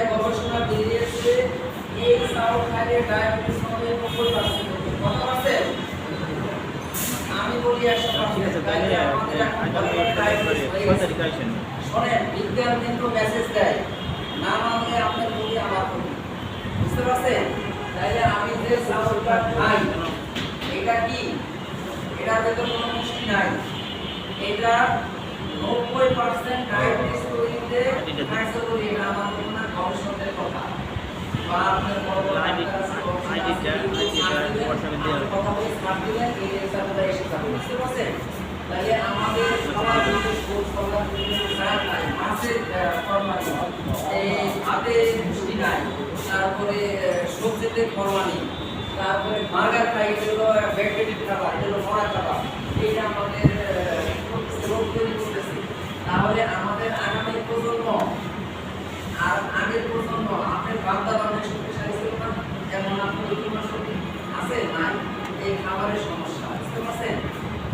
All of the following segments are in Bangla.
জায়গায় গবেষণা বেরিয়েছে এই খাইলে ডায়াবেটিস হবে নব্বই পার্সেন্ট কত পার্সেন্ট আমি বলি একশো পার্সেন্ট আমাদের এখন ডায়াবেটিস শোনেন বিজ্ঞান কিন্তু মেসেজ দেয়। না মানলে আপনার প্রতি আমার প্রতি বুঝতে পারছেন? তাইলে আমি যে চাউলটা খাই এটা কি? এটার ভেতর কোনো মিষ্টি নাই। এটা নব্বই পার্সেন্ট ডায়াবেটিস তৈরিতে কার্যকরী। এটা আমার কোনো কথা। বা আপনার কথা বলে এই এসে যাবে। বুঝতে পারছেন? আমাদের সবার যদি সুদ সবার এই ভাতে পুষ্টি নাই, তারপরে সবজিতে ফরমালিন, তারপরে বার্গার খাই এগুলো ব্যাকটেরিয়া খাবার এগুলো মরা খাবার। এইটা আমাদের রোগ তৈরি করতেছে। তাহলে আমাদের আগামী প্রজন্ম আর বান্দা বান্ধব শক্তিশালী না যেমন আপনার তোমার শক্তি আছে, নাই, এই খাবারের সমস্যা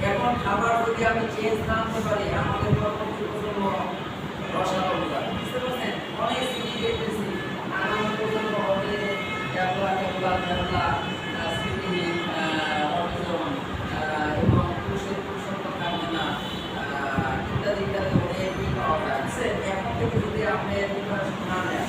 এখন খাবার যদি আমি চেঞ্জ না আনতে পারি, আমাদের পরবর্তী প্রজন্ম রসালো বুঝতে পারছেন অনেক স্মৃতি দেখতেছি আগামী প্রজন্ম হবে পুরুষের পুরুষত্ব থাকবে না ইত্যাদি ইত্যাদি অনেক পাওয়া যায়? এখন থেকে যদি আপনি না নেন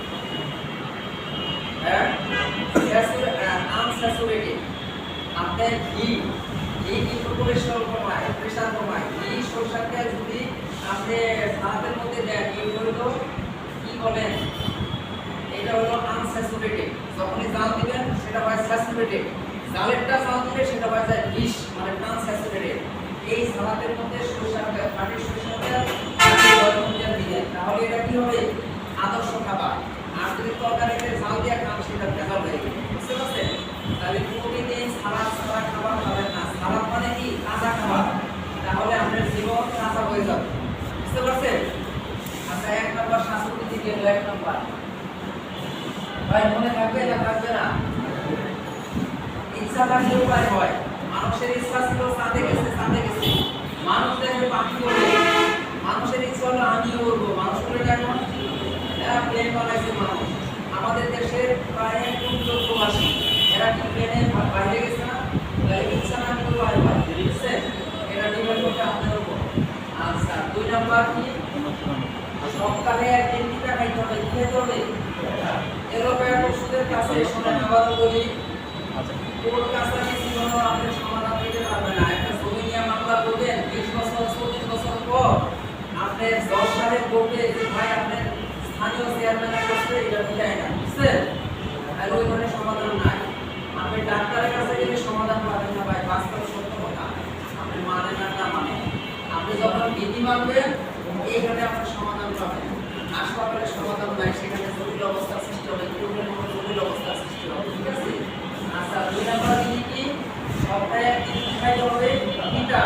আপনার ঘি ঘি কিন্তু কোলেস্ট্রল কমায় প্রেশার কমায়? ঘি সরষার যদি আপনি ভাতের মধ্যে দেন, এই হলো কি বলেন? এটা হলো আনস্যাচুরেটেড যখনই জাল দিবেন, সেটা হয় স্যাচুরেটেড জালেরটা জাল দিলে সেটা হয় যায় ডিশ মানে আনস্যাচুরেটেড এই সালাদের মধ্যে সরষার তেল খাঁটি দিলেন তাহলে এটা কি হবে? আদর্শ খাবার। আর যদি তরকারিতে জাল দিয়ে খান, সেটা ভেজাল হয়ে যাবে। বুঝতে পারছেন? তাহলে প্রতিদিন সালাদ ছাড়া খাবার খাবেন না সালাদ মানে কি কাঁচা খাবার তাহলে আপনার জীবন কাঁচা হয়ে যাবে। বুঝতে পারছেন? আচ্ছা এক নম্বর স্বাস্থ্যবিধি গেল এক নম্বর। ভাই, মনে থাকবে না থাকবে না? ইচ্ছা থাকলে উপায় হয়। মানুষের ইচ্ছা ছিল সাথে গেছে সাথে গেছে। মানুষ দেখে পাখি ওড়ে। মানুষের ইচ্ছা হলো আমিও উড়বো মানুষ করে এখন প্লেন বানাইছে মানুষ। আমাদের দেশের প্রায় কোন লোক প্রবাসী এরা কি প্লেনে বাইরে গেছে না তাহলে ইচ্ছা না করলে উপায় হয় বুঝছেন এটা ডিপেন্ড করবে আপনার উপর আচ্ছা দুই কি সপ্তাহে একদিন টিকা খাইতে হবে কি খাইতে হবে ওষুধের কাছে সময় খাবার বলি আচ্ছা। কোর্ট কাছারি জীবনও আপনি সমাধান দিতে পারবেন না। একটা জমি নিয়ে মামলা করবেন বিশ বছর চল্লিশ বছর পর আপনি দশ সালের কোর্টে যে ভাই আপনার স্থানীয় চেয়ারম্যানের করছে এটা মিটায় না বুঝছেন? আর ওইখানে সমাধান নাই। আপনি ডাক্তারের কাছে গেলে সমাধান পাবেন না ভাই বাস্তব সত্য কথা। আপনি মানেন না না মানে আপনি যখন নীতি মানবেন এইখানে আপনার সমাধান পাবেন। হাসপাতালে সমাধান নাই সেখানে জটিল অবস্থা সৃষ্টি হবে কোর্টের মতো জটিল অবস্থা সৃষ্টি হবে ঠিক আছে? আচ্ছা দুই নাম্বার কি? সপ্তাহে একদিন হবে পিঠা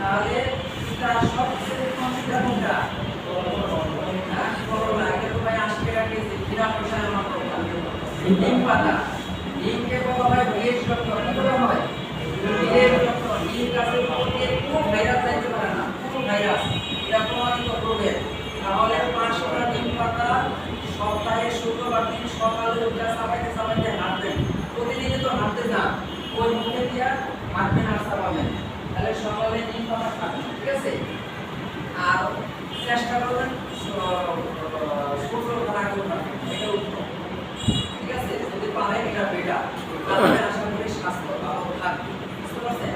তাহলে পিঠা সবচেয়ে কম পিঠা কোনটা? হ্যাঁ, করলা, এটা তো ভাই 80 টাকা কেজি, আমার করলা। নিম পাতা, প্রমাণিত প্রোডেক্ট। তাহলে পাঁচশোটা নিম পাতা, সপ্তাহে শুক্রবার দিন সকালে উঠে চাপাইতে চাপাইতে হাঁটবেন। প্রতিদিনই তো হাঁটতে যান। ওই মুখে দিয়া হাঁটবেন আর চাপাবেন তাহলে সকালে নিম পাতা খাবেন, ঠিক আছে? আর চেষ্টা করবেন সূর্য খানা করবেন এটা উত্তম। ঠিক আছে? যদি পারেন, এটা বেটার তাহলে আশা করি স্বাস্থ্য ভালো থাকবে বুঝতে পারছেন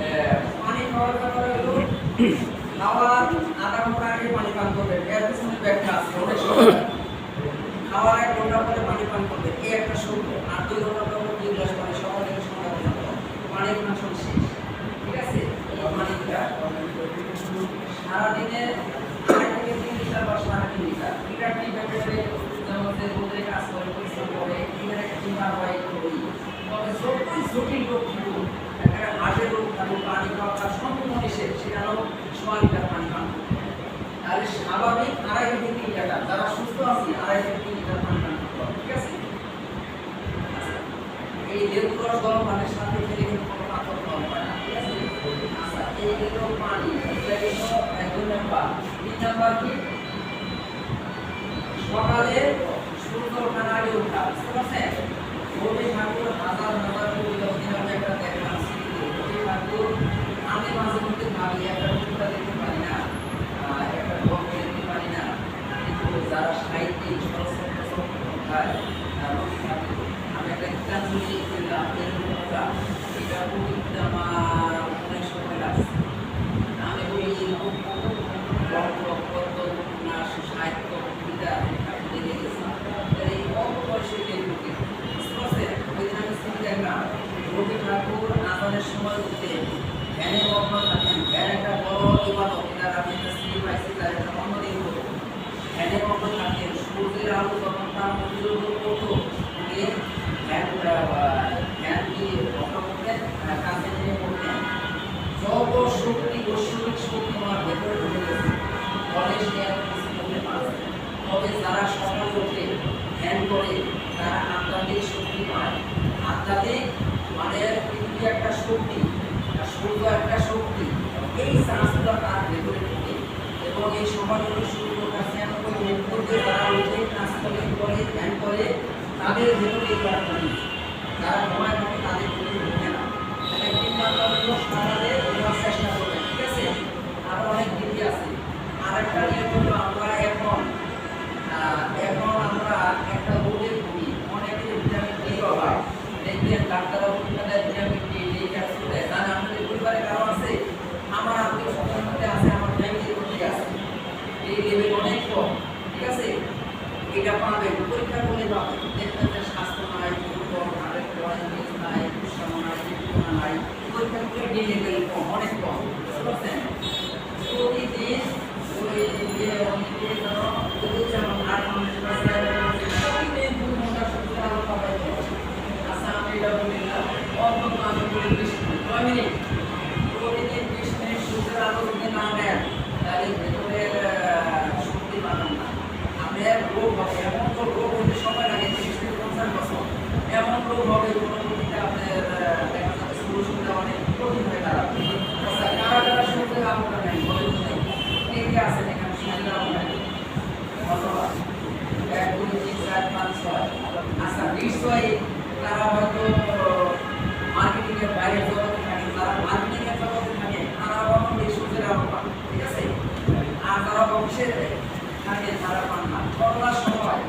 আহ, পানি খাওয়ার ব্যাপারে হলো খাওয়ার আধা ঘণ্টা আগে পানি পান করবেন এর পিছনে ব্যাখ্যা আছে অনেক সময় খাওয়ার এক ঘণ্টা পরে পানি পান করবেন এই একটা সূত্র আর দুই ঘণ্টা পরে দুই গ্লাস পানি সকাল থেকে সন্ধ্যা পর্যন্ত পানি কনসাম শেষ ঠিক আছে এই পানিটা সারাদিনে আড়াই থেকে তিন লিটার বা সাড়ে তিন লিটার লিটার টি প্যাকেটে যেমন যে বোতলে কাজ করে, পরিশ্রম করে এখানে একটা ডিমার হয় করি। তবে যতই জটিল রোগ থাকুক একটা হার্টের রোগ থাকুক পানি খাওয়া সম্পূর্ণ নিষেধ হলো ছয় লিটার পানি পান হবে। তাহলে স্বাভাবিক আড়াই থেকে তিন লিটার, যারা সুস্থ আছে, আড়াই থেকে তিন লিটার পানি পান ঠিক আছে? এই লেবু রস গরম পানির সাথে খেলে কিন্তু কোনো কম হয় না। সকালে সূর্য ওঠার আগে ওঠা বুঝতে পারছেন রবি ঠাকুর হাজার একটা স্মৃতিতে। ঠাকুর, আমি মাঝে মধ্যে ভাবি একটা টুকরা দেখতে পারি না আহ, একটা গল্প দেখতে পারি না কিন্তু যারা সাহিত্যিক সরস্বতী কোথায় রবি ঠাকুর আমি একটা গীতাঞ্জলি করলাম এরকমটা এটা পড়তে আমার অনেক সময় লাগছে আমি ওই গল্প গদ্য উপন্যাস সাহিত্য কবিতা আমি দেখে গেছি এই অল্প বয়সে লেখকে বুঝতে পারছেন ওই দিন আমি স্মৃতি দেখলাম রবি আজানের সময় উঠতে ধ্যানে মগ্ন থাকেন। ধ্যান একটা বড় ইবাদত যার আমি একটা স্ত্রী পাইছি তার একটা অন্যদিন ধ্যানে মগ্ন থাকেন। সূর্যের আলো যখন তার উপর পড়তো ধ্যান আমাকে মুখ্যতে যারা উঠে কাজ করে করে ধ্যান করে তাদের ভেতরে এই ব্যাপারটা নেই। যারা ঘুমায় থাকে তাদের ভেতরে ঢুকে না তাহলে তিন নাম্বার হলো সকালে ওঠার চেষ্টা করবেন ঠিক আছে আরও অনেক দিদি আছে আর একটা নিয়ে হলো আমরা এখন আহ, এখন আমরা একটা রোগের ভুগি অনেকের ভিটামিন ডি অভাব দেখবেন ডাক্তাররা ওষুধ দেয় ভিটামিন ডি ডি ক্যাপসুল দেয় তাহলে আমাদের পরিবারে কারও আছে আমার আত্মীয় স্বজনের মধ্যে আছে আমার ফ্যামিলির মধ্যে আছে এই লেভেল অনেক কম ঠিক আছে এটা পাবেন পরীক্ষা করলে পাবেন দেখবেন যে স্বাস্থ্য নাই দুর্বল হাড়ের পয়েন্ট নাই উৎসাহ নাই দীপ্তিমা নাই পরীক্ষা করে ডি লেভেল কম অনেক কম বুঝতে পারছেন প্রতিদিন ওই যে অনেকে ধরো ওদের যেমন আট ঘণ্টা প্রতিদিন দু ঘণ্টা সূর্যের আলো পাবেন আচ্ছা আমি এটা বললাম অন্তত আমি বলি বিশ মিনিট নয় মিনিট প্রতিদিন বিশ মিনিট সূর্যের আলো যদি না নেন তাহলে ভেতরের আহ, শক্তি পাবেন না আপনার রোগ হবে এমন তো রোগ হতে সময় লাগে তিরিশ থেকে পঞ্চাশ বছর এমন রোগ হবে কোনো রোগীতে আপনার আহ, দেখা যাচ্ছে সলিউশন দেওয়া অনেক কঠিন হয়ে দাঁড়াবে আচ্ছা কারা কারা সূর্যের আলোটা নেই বলে তো নেই আছেন এখানে সূর্যের আলো নেই ধন্যবাদ এক, দুই, তিন, চার, পাঁচ, ছয়। আচ্ছা নিশ্চয়ই তারা হয়তো মার্কেটিং এর বাইরে জগতে থাকে। যারা মার্কেটিং এর জগতে থাকে, তারা কখন এই সূর্যের আলো পান ঠিক আছে? আর যারা অফিসের থাকে, তারা পান না। করোনার সময়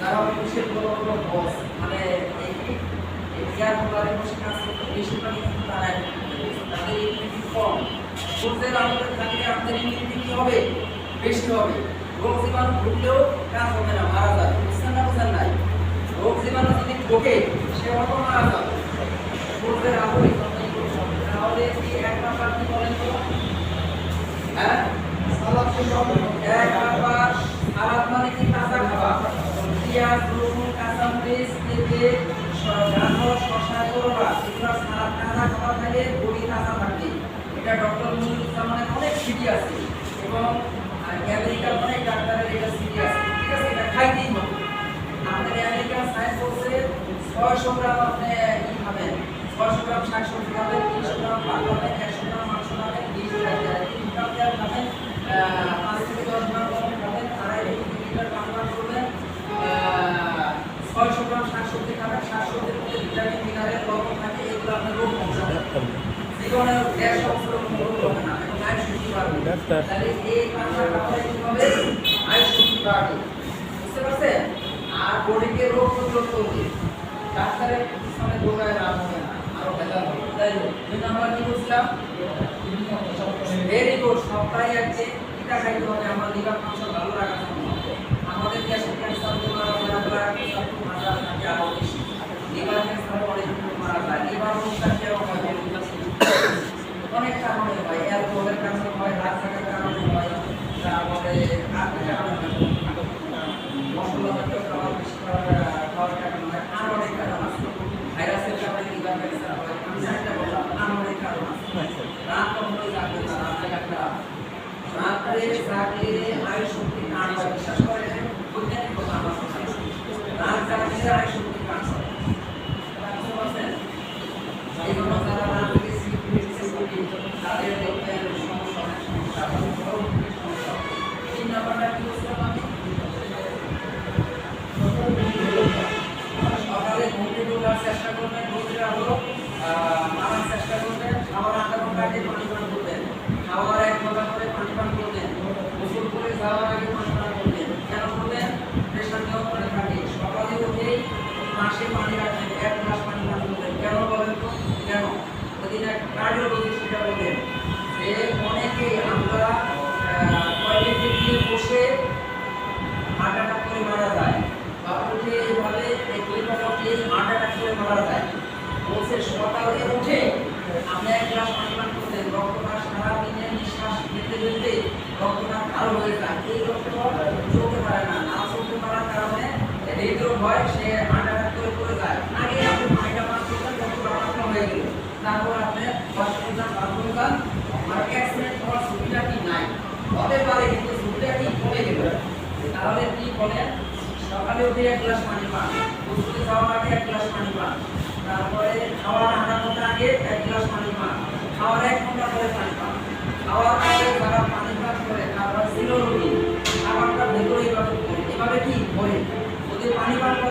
যারা অফিসের বড় বড় বস মানে গুলারে বসে কাজ করতে, বেশিরভাগই কিন্তু তারাই। তাদের কম। সূর্যের আলোতে থাকলে আপনাদের ইমিউনিটি কি হবে? বেশি হবে। রোগ জীবাণু ঢুকলেও কাজ হবে না, মারা যাবে বুঝছেন না বুঝেন নাই? রোগ জীবাণু যদি ঢোকে সে হয়তো মারা যাবে। সূর্যের আলোয় তাহলে কি এক নাম্বার কি বলেন তো? হ্যাঁ? মানে কি? খাবার শসা করলা। এগুলো কাঁচা খাবার খেলে বড়ি কাঁচা থাকবে এটা ডক্টর মুজিবুজ্জামানের অনেক সিডি আছে এবং আমেরিকার অনেক ডাক্তারের এটা আছে, ঠিক আছে, এটা খাইতেই হবে। আমাদের আমেরিকান সায়েন্স বলছে, ছয়শো গ্রাম আপনি ই খাবেন, ছয়শো গ্রাম শাক সবজি খাবেন, তিনশো গ্রাম ভাত খাবেন, একশো গ্রাম মাংস খাবেন বিশ গ্রাম তেল খাবেন পাঁচ থেকে দশ গ্রাম গম খাবেন, আড়াই থেকে তিন লিটার পানি করবেন ছয়শো গ্রাম শাক সবজি খাবেন শাক সবজির মধ্যে ভিটামিন, মিনারেল, লবণ থাকে, এগুলো আপনার রোগ কমবে আর বডিকে রোগ প্রতিরোধ করবে ডাক্তারের পিছনে দৌড়ায় লাভ না আরও ভেজাল হবে তাই দুই নাম্বার কি বলছিলাম ভেরি খাইতে হবে, আমার লিভার ফাংশন ভালো রাখার Thank you.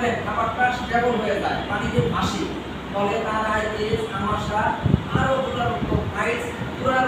হ্যাঁ খাবারটা স্টেবল হয়ে যায়, পানিতে ভাসি। ফলে তারা এই আমাশা আরও দুটা আইস পুরার